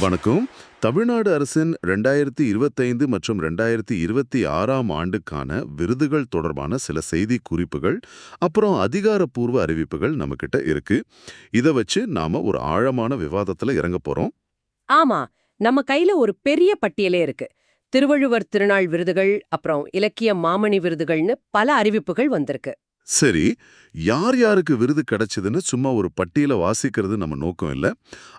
வணக்கம். தமிழ்நாடு அரசின் ரெண்டாயிரத்தி இருபத்தைந்து மற்றும் ரெண்டாயிரத்தி இருபத்தி ஆறாம் ஆண்டுக்கான விருதுகள் தொடர்பான சில செய்தி குறிப்புகள் அப்புறம் அதிகாரப்பூர்வ அறிவிப்புகள் நம்மக்கிட்ட இருக்கு. இதை வச்சு நாம ஒரு ஆழமான விவாதத்துல இறங்க போறோம். ஆமா நம்ம கையில ஒரு பெரிய பட்டியலே இருக்கு. திருவள்ளுவர் திருநாள் விருதுகள் அப்புறம் இலக்கிய மாமணி விருதுகள்னு பல அறிவிப்புகள் வந்திருக்கு. சரி யார் யாருக்கு விருது கிடைச்சதுன்னு சும்மா ஒரு பட்டியலை வாசிக்கிறது நம்ம நோக்கம் இல்ல.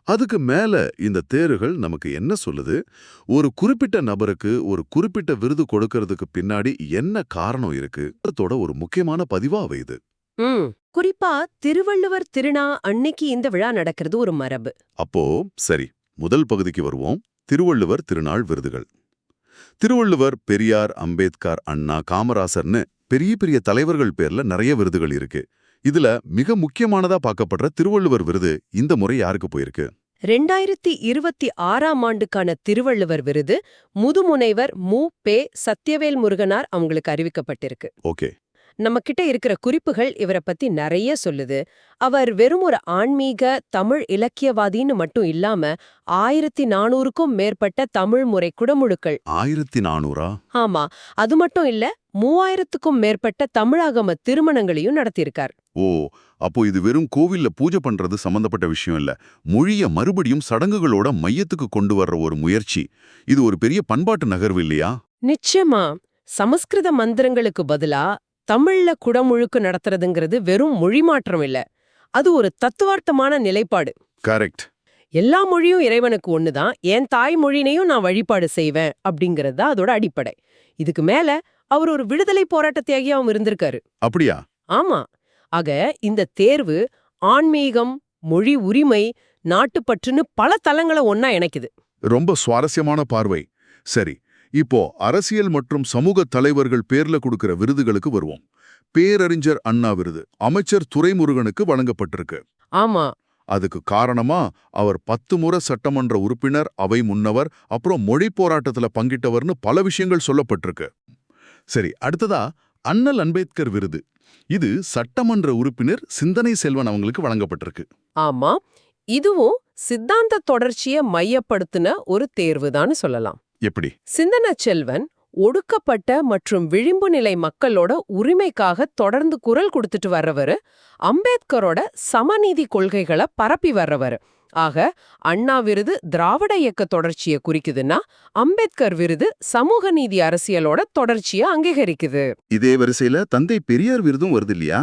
அதுக்கு மேல இந்த தேர்வுகள் நமக்கு என்ன சொல்லுது? ஒரு குறிப்பிட்ட நபருக்கு ஒரு குறிப்பிட்ட விருது கொடுக்கறதுக்கு பின்னாடி என்ன காரணம் இருக்கு? அதோட ஒரு முக்கியமான பதிவா ம் குறிப்பா திருவள்ளுவர் திருநா அன்னைக்கு இந்த விழா நடக்கிறது ஒரு மரபு. அப்போ சரி முதல் பகுதிக்கு வருவோம். திருவள்ளுவர் திருநாள் விருதுகள். திருவள்ளுவர் பெரியார் அம்பேத்கர் அண்ணா காமராசர்னு பெரிய பெரிய தலைவர்கள் பேர்ல நிறைய விருதுகள் இருக்கு. இதுல மிக முக்கியமானதா பார்க்கப்படுற திருவள்ளுவர் விருது இந்த முறை யாருக்கு போயிருக்கு? ரெண்டாயிரத்தி இருபத்தி ஆறாம் ஆண்டுக்கான திருவள்ளுவர் விருது முதுமுனைவர் மு. பே. சத்யவேல் முருகனார் அவங்களுக்கு அறிவிக்கப்பட்டிருக்கு. ஓகே. நம்ம கிட்ட இருக்கிற குறிப்புகள் இவரை பத்தி நிறைய சொல்லுது. அவர் வெறும் ஒரு ஆன்மீக தமிழ் இலக்கியவாதின்னு மட்டும் இல்லாம ஆயிரத்தி நானூறுக்கும் மேற்பட்ட தமிழ் முறை குடமுழுக்கள் ஆயிரத்தி நானூறா? ஆமா. அது மட்டும் இல்ல மூவாயிரத்துக்கும் மேற்பட்ட தமிழாகம திருமணங்களையும் நடத்தியிருக்கார். ஓ அப்போ இது வெறும் கோவில்ல பூஜை பண்றது சம்பந்தப்பட்ட விஷயம் இல்ல. மொழிய மறுபடியும் சடங்குகளோட மையத்துக்கு கொண்டு வர்ற ஒரு முயற்சி. இது ஒரு பெரிய பண்பாட்டு நகர்வு இல்லையா? நிச்சயமா. சமஸ்கிருத மந்திரங்களுக்கு பதிலா தமிழ்ல குடமுழுக்கு நடத்துறதுங்கிறது வெறும் மொழி மாற்றம் இல்ல. அது ஒரு தத்துவார்த்தமான நிலைப்பாடு. கரெக்ட். எல்லா மொழியும் இறைவனுக்கு ஒண்ணுதான். என் தாய்மொழினையும் நான் வழிபாடு செய்வேன் அப்படிங்கிறது தான் அதோட அடிப்படை. இதுக்கு மேல அவர் ஒரு விடுதலை போராட்ட தியாகியாவும் இருந்திருக்காரு. அப்படியா? ஆமா. ஆக இந்த தேர்வு ஆன்மீகம் மொழி உரிமை நாட்டுப்பற்றுன்னு பல தலங்களை ஒன்னா இணைக்குது. ரொம்ப சுவாரஸ்யமான பார்வை. சரி இப்போ அரசியல் மற்றும் சமூக தலைவர்கள் பேர்ல கொடுக்கிற விருதுகளுக்கு வருவோம். பேரறிஞர் அண்ணா விருது அமைச்சர் துரைமுருகனுக்கு வழங்கப்பட்டிருக்கு. ஆமா. அதுக்கு காரணமா அவர் பத்து முறை சட்டமன்ற உறுப்பினர் அவை முன்னவர் அப்புறம் மொழி போராட்டத்துல பங்கிட்டவர்னு பல விஷயங்கள் சொல்லப்பட்டிருக்கு. சரி அடுத்ததா அண்ணல் அம்பேத்கர் விருது. இது சட்டமன்ற உறுப்பினர் சிந்தனை செல்வன் அவங்களுக்கு வழங்கப்பட்டிருக்கு. ஆமா. இதுவும் சித்தாந்த தொடர்ச்சிய மையப்படுத்தின ஒரு தேர்வுதான்னு சொல்லலாம். எப்படி? சிந்தன செல்வன் ஒடுக்கப்பட்ட மற்றும் விளிம்பு நிலை மக்களோட உரிமைக்காக தொடர்ந்து குரல் கொடுத்துட்டு வர்றவரு அம்பேத்கரோட சமநீதி கொள்கைகளை பரப்பி வர்றவரு. ஆக அண்ணா விருது திராவிட இயக்க தொடர்ச்சியை குறிக்குதுன்னா அம்பேத்கர் விருது சமூக நீதி அரசியலோட தொடர்ச்சியை அங்கீகரிக்குது. இதே வரிசையில தந்தை பெரியார் விருதும் வருது இல்லையா?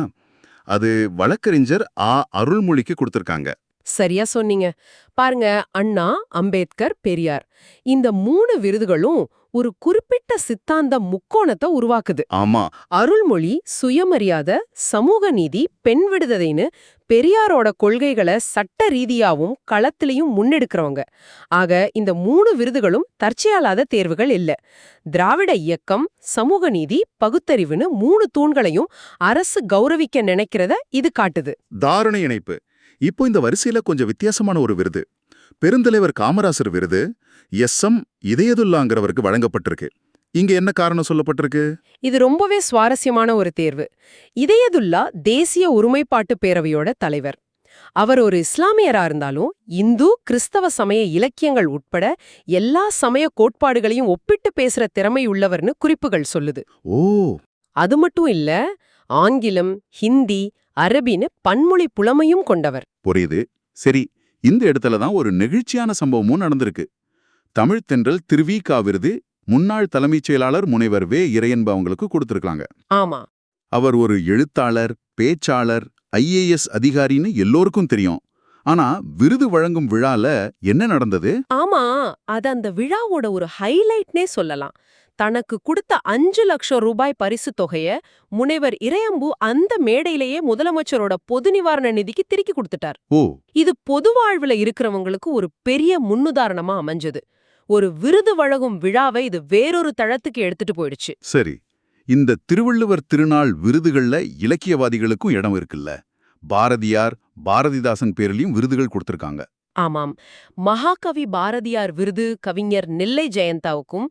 அது வழக்கறிஞர் ஆ. அருள்மொழிக்கு கொடுத்திருக்காங்க. சரியா சொன்னீங்க. பாருங்க அண்ணா அம்பேத்கர் பெரியார். இந்த மூணு விருதுகளும் ஒரு குறிப்பிட்ட சித்தாந்த முக்கோணத்தை உருவாக்குது. ஆமா. அருள்மொழி சுயமரியாதை சமூக நீதி பெண் விடுதலைன்னு பெரியாரோட கொள்கைகளை சட்ட ரீதியாவும் களத்திலையும் முன்னெடுக்கிறவங்க. ஆக இந்த மூணு விருதுகளும் தற்செயலாத தேர்வுகள் இல்ல. திராவிட இயக்கம் சமூக நீதி பகுத்தறிவுன்னு மூணு தூண்களையும் அரசு கௌரவிக்க நினைக்கிறத இது காட்டுது. தாரணை இணைப்பு. இப்போ இந்த வரிசையில கொஞ்சம் வித்தியாசமான ஒரு விருது. பெருந்தலைவர் காமராசர் விருது எஸ் எம் இதயதுல்லாங்கிறவருக்கு வழங்கப்பட்டிருக்கு. இங்க என்ன காரணம் சொல்லப்பட்டிருக்கு? இது ரொம்பவே சுவாரஸ்யமான ஒரு தேர்வு. இதயதுல்லா தேசிய ஒருமைப்பாட்டு பேரவையோட தலைவர். அவர் ஒரு இஸ்லாமியரா இருந்தாலும் இந்து கிறிஸ்தவ சமய இலக்கியங்கள் உட்பட எல்லா சமய கோட்பாடுகளையும் ஒப்பிட்டு பேசுற திறமை உள்ளவர்னு குறிப்புகள் சொல்லுது. ஓ. அது மட்டும் இல்ல ஆங்கிலம் ஹிந்தி அரபின்னு பன்மொழி புலமையும் கொண்டவர். புரியுது. சரி இந்த இடத்துல தான் ஒரு நெகிழ்ச்சியான சம்பவமும் நடந்திருக்கு. தமிழ் தென்றல் திருவிகா விருது முன்னாள் தலைமைச் செயலாளர் முனைவர் வே. இறையன்பு அவங்களுக்கு கொடுத்திருக்காங்க ஆமா. அவர் ஒரு எழுத்தாளர் பேச்சாளர் ஐஏஎஸ் அதிகாரின்னு எல்லோருக்கும் தெரியும். ஆனா விருது வழங்கும் விழால என்ன நடந்தது? ஆமா அது அந்த விழாவோட ஒரு ஹைலைட்னே சொல்லலாம். தனக்கு கொடுத்த அஞ்சு லட்சம் ரூபாய் பரிசு தொகைய முனைவர் இறையம்பு அந்த மேடையிலேயே முதலமைச்சரோட பொது நிவாரண நிதிக்கு திருக்கி கொடுத்துட்டார். ஓ. இது பொது வாழ்வுல இருக்கிறவங்களுக்கு ஒரு பெரிய முன்னுதாரணமா அமைஞ்சது. ஒரு விருது வழங்கும் விழாவை இது வேறொரு தளத்துக்கு எடுத்துட்டு போயிடுச்சு. சரி. இந்த திருவள்ளுவர் திருநாள் விருதுகள்ல இலக்கியவாதிகளுக்கும் இடம் இருக்குல்ல. பாரதியார் பாரதிதாசன் பேர்லயும் விருதுகள் கொடுத்திருக்காங்க. ஆமாம். மகாகவி பாரதியார் விருது கவிஞர் நெல்லை ஜெயந்தாவுக்கும்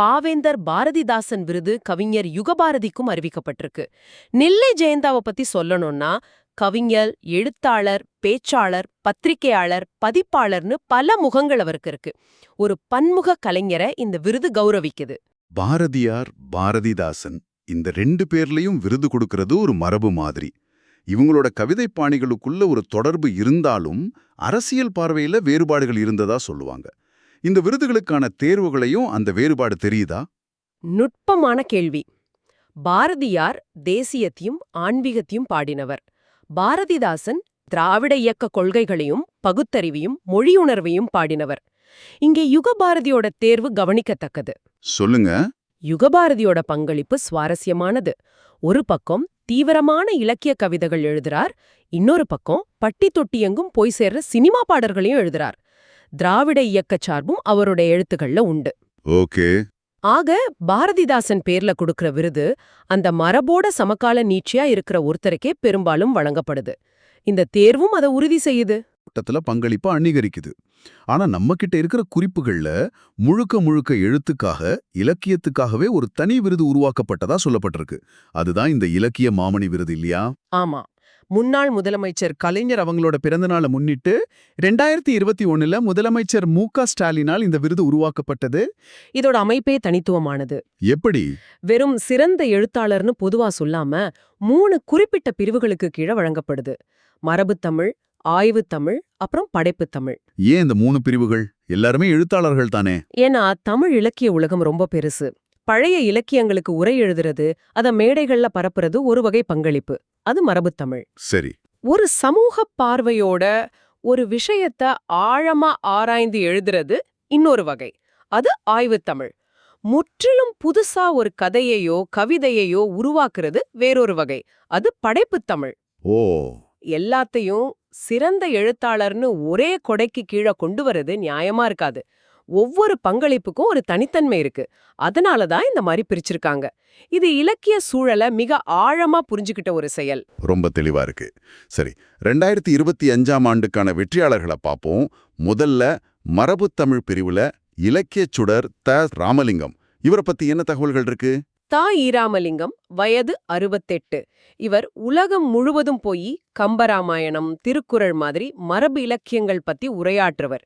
பாவேந்தர் பாரதிதாசன் விருது கவிஞர் யுகபாரதிக்கும் அறிவிக்கப்பட்டிருக்கு. நெல்லை ஜெயந்தாவை பத்தி சொல்லணும்னா கவிஞர் எழுத்தாளர் பேச்சாளர் பத்திரிகையாளர் பதிப்பாளர்னு பல முகங்கள் அவருக்கு இருக்கு. ஒரு பன்முக கலைஞரை இந்த விருது கௌரவிக்குது. பாரதியார் பாரதிதாசன் இந்த ரெண்டு பேர்லயும் விருது கொடுக்கறது ஒரு மரபு மாதிரி. இவங்களோட கவிதை பாணிகளுக்குள்ள ஒரு தொடர்பு இருந்தாலும் அரசியல் பார்வையில வேறுபாடுகள் இருந்ததா சொல்லுவாங்க. இந்த விருதுகளுக்கான தேர்வுகளையும் அந்த வேறுபாடு தெரியுதா? நுட்பமான கேள்வி. பாரதியார் தேசியத்தையும் ஆன்மீகத்தையும் பாடினவர். பாரதிதாசன் திராவிட இயக்க கொள்கைகளையும் பகுத்தறிவையும் மொழியுணர்வையும் பாடினவர். இங்கே யுகபாரதியோட தேர்வு கவனிக்கத்தக்கது. சொல்லுங்க. யுகபாரதியோட பங்களிப்பு சுவாரஸ்யமானது. ஒரு பக்கம் தீவிரமான இலக்கிய கவிதைகள் எழுதுறார். இன்னொரு பக்கம் பட்டி தொட்டி எங்கும் போய் சேர்ற சினிமா பாடல்களையும் எழுதுறார். திராவிட இயக்க சார்பும் அவரோட எழுத்துக்கள்ல உண்டு. ஓகே. ஆக பாரதிதாசன் பேர்ல கொடுக்கிற விருது அந்த மரபோட சமகால நீட்சியா இருக்கிற ஒருத்தருக்கே பெரும்பாலும் வழங்கப்படுது. இந்த தேர்வும் அதை உறுதி செய்யுது. கூட்டத்துல பங்களிப்பா அங்கீகரிக்குது. ஆனா நம்ம கிட்ட இருக்கிற குறிப்புகள்ல முழுக்க முழுக்க எழுத்துக்காக இலக்கியத்துக்காகவே ஒரு தனி விருது உருவாக்கப்பட்டதா சொல்லப்பட்டிருக்கு. அதுதான் இந்த இலக்கிய மாமணி விருது இல்லையா? ஆமா. முன்னாள் முதலமைச்சர் கலைஞர் அவங்களோட பிறந்தநாளை முன்னிட்டு ரெண்டாயிரத்தி இருபத்தி ஒண்ணுல முதலமைச்சர் மு ஸ்டாலினால் இந்த விருது உருவாக்கப்பட்டது. இதோட அமைப்பே தனித்துவமானது. எப்படி? வெறும் சிறந்த எழுத்தாளர்னு பொதுவா சொல்லாம மூணு குறிப்பிட்ட பிரிவுகளுக்கு கீழே வழங்கப்படுது. மரபுத்தமிழ் ஆய்வுத்தமிழ் அப்புறம் படைப்புத்தமிழ் ஏன் இந்த மூணு பிரிவுகள்? எல்லாருமே எழுத்தாளர்கள் தானே? ஏன்னா தமிழ் இலக்கிய உலகம் ரொம்ப பெருசு. பழைய இலக்கியங்களுக்கு உரை எழுதுறது அத மேடைகள்ல பரப்புறது ஒரு வகை பங்களிப்பு. அது மரபுத்தமிழ் சரி. ஒரு சமூக பார்வையோட ஒரு விஷயத்த ஆழமா ஆராய்ந்து எழுதுறது இன்னொரு வகை. அது ஆய்வுத்தமிழ் முற்றிலும் புதுசா ஒரு கதையையோ கவிதையையோ உருவாக்குறது வேறொரு வகை. அது படைப்புத்தமிழ் ஓ. எல்லாத்தையும் சிறந்த எழுத்தாளர்னு ஒரே கொடைக்கு கீழே கொண்டு வரது நியாயமா இருக்காது. ஒவ்வொரு பங்களிப்புக்கும் ஒரு தனித்தன்மை இருக்கு. அதனால தான் இந்த மாதிரி பிரிச்சிருக்காங்க. இது இலக்கிய சூழலை மிக ஆழமா புரிஞ்சுக்கிட்ட ஒரு செயல். ரொம்ப தெளிவா இருக்கு. சரி ரெண்டாயிரத்தி இருபத்தி அஞ்சாம் ஆண்டுக்கான வெற்றியாளர்களை பார்ப்போம். முதல்ல மரபுத்தமிழ் பிரிவுல இலக்கியச் சுடர் த. ராமலிங்கம். இவரை பத்தி என்ன தகவல்கள் இருக்கு? தா ஈராமலிங்கம் வயது அறுபத்தெட்டு. இவர் உலகம் முழுவதும் போய் கம்பராமாயணம் திருக்குறள் மாதிரி மரபு இலக்கியங்கள் பத்தி உரையாற்றுவர்.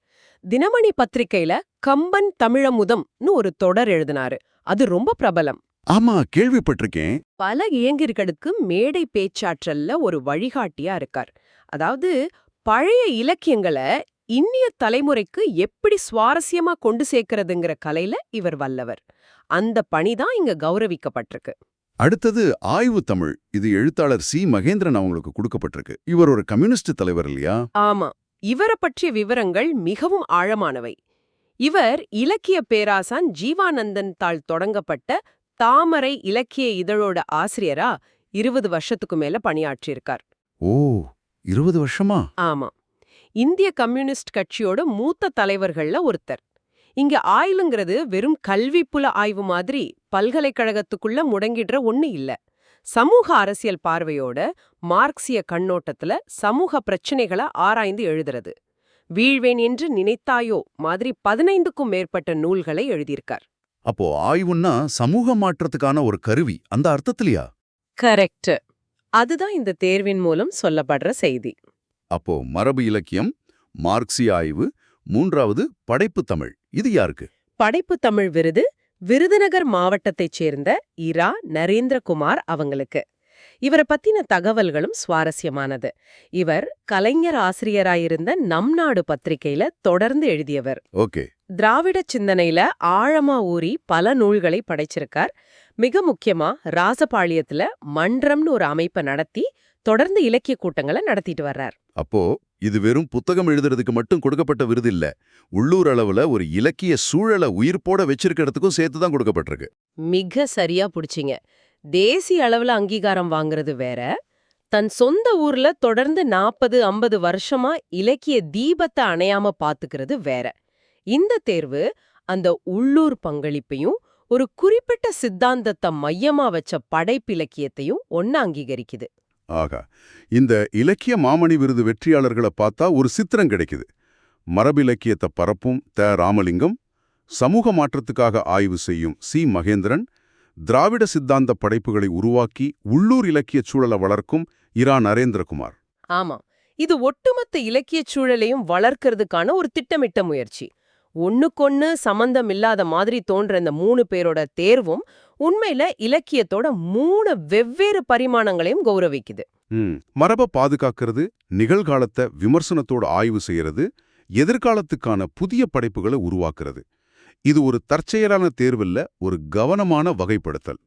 தினமணி பத்திரிக்கையில கம்பன் தமிழமுதம்னு ஒரு தொடர் எழுதினாரு. அது ரொம்ப பிரபலம். ஆமா கேள்விப்பட்டிருக்கேன். பல இளைஞர்களுக்கு மேடை பேச்சாற்றல்ல ஒரு வழிகாட்டியா இருக்கார். அதாவது பழைய இலக்கியங்களை இன்னிய தலைமுறைக்கு எப்படி சுவாரஸ்யமா கொண்டு சேர்க்கறதுங்கிற கலையில இவர் வல்லவர். அந்த பணிதான் இங்க கௌரவிக்கப்பட்டிருக்கு. அடுத்தது ஆய்வு தமிழ். இது எழுத்தாளர் சி. மகேந்திரன் அவங்களுக்கு கொடுக்கப்பட்டிருக்கு. இவர் ஒரு கம்யூனிஸ்ட் தலைவர் இல்லையா? ஆமா. இவரை பற்றிய விவரங்கள் மிகவும் ஆழமானவை. இவர் இலக்கிய பேராசான் ஜீவானந்தன் தாள் தொடங்கப்பட்ட தாமரை இலக்கிய இதழோட ஆசிரியரா இருபது வருஷத்துக்கு மேல பணியாற்றியிருக்கார். ஓ இருபது வருஷமா? ஆமா. இந்திய கம்யூனிஸ்ட் கட்சியோட மூத்த தலைவர்கள்ல ஒருத்தர். இங்க ஆய்வுங்கிறது வெறும் கல்விப்புல ஆய்வு மாதிரி பல்கலைக்கழகத்துக்குள்ள முடங்கிடுற ஒண்ணு இல்ல. சமூக அரசியல் பார்வையோட மார்க்சிய கண்ணோட்டத்துல சமூக பிரச்சனைகளை ஆராய்ந்து எழுதுறது. வீழ்வேன் என்று நினைத்தாயோ மாதிரி பதினைந்துக்கும் மேற்பட்ட நூல்களை எழுதியிருக்கார். அப்போ ஆய்வுன்னா சமூக மாற்றத்துக்கான ஒரு கருவி அந்த அர்த்தத்திலயா? கரெக்ட் அதுதான் இந்த தேர்வின் மூலம் சொல்லப்படுற செய்தி. அப்போ மரபு இலக்கியம் மார்க்சிய ஆய்வு மூன்றாவது படைப்பு தமிழ். இது யாருக்கு? படைப்பு தமிழ் விருது விருதுநகர் மாவட்டத்தைச் சேர்ந்த இரா நரேந்திரகுமார் அவங்களுக்கு. இவரை பத்தின தகவல்களும் சுவாரஸ்யமானது. இவர் கலைஞர் ஆசிரியராயிருந்த நம் நாடு பத்திரிகையில தொடர்ந்து எழுதியவர். ஓகே. திராவிட சிந்தனையில ஆழமா ஊறி பல நூல்களை படைச்சிருக்கார். மிக முக்கியமா ராசபாளையத்துல மன்றம்னு ஒரு அமைப்பை நடத்தி தொடர்ந்து இலக்கிய கூட்டங்களை நடத்திட்டு வர்றார். அப்போ இது வெறும் புத்தகம் எழுதுறதுக்கு மட்டும் கொடுக்கப்பட்ட விருது இல்ல உள்ளூர் அளவுல ஒரு இலக்கிய சூழலை உயிர்ப்போட வச்சிருக்கிறதுக்கும் சேர்த்து தான் கொடுக்கப்பட்டிருக்கு. மிக சரியா பிடிச்சிங்க. தேசிய அளவுல அங்கீகாரம் வாங்குறது வேற. தன் சொந்த ஊர்ல தொடர்ந்து நாற்பது ஐம்பது வருஷமா இலக்கிய தீபத்தை அணையாம பாத்துக்கிறது வேற. இந்த தேர்வு அந்த உள்ளூர் பங்களிப்பையும் ஒரு குறிப்பிட்ட சித்தாந்தத்தை மையமா வச்ச படைப்பிலக்கியத்தையும் ஒன்னு அங்கீகரிக்குது ஆகா. இந்த இலக்கிய மாமணி விருது வெற்றியாளர்களை பார்த்தா ஒரு சித்திரம் கிடைக்குது. மரபிலக்கியத்தை பரப்பும் த. ராமலிங்கம் சமூக மாற்றத்துக்காக ஆய்வு செய்யும் சி. மகேந்திரன் திராவிட சித்தாந்த படைப்புகளை உருவாக்கி உள்ளூர் இலக்கியச் சூழலை வளர்க்கும் இரா. நரேந்திரகுமார். ஆமா இது ஒட்டுமொத்த இலக்கியச் சூழலையும் வளர்க்கறதுக்கான ஒரு திட்டமிட்ட முயற்சி. ஒன்னுக்கொன்னு சம்பந்தம் இல்லாத மாதிரி தோன்ற இந்த மூணு பேரோட தேர்வும் உண்மையில இலக்கியத்தோட மூணு வெவ்வேறு பரிமாணங்களையும் கௌரவிக்குது. ம். மரபை பாதுகாக்கிறது நிகழ்காலத்தை விமர்சனத்தோட ஆய்வு செய்யறது எதிர்காலத்துக்கான புதிய படைப்புகளை உருவாக்குறது. இது ஒரு தற்செயலான தேர்வில்ல ஒரு கவனமான வகைப்படுத்தல்.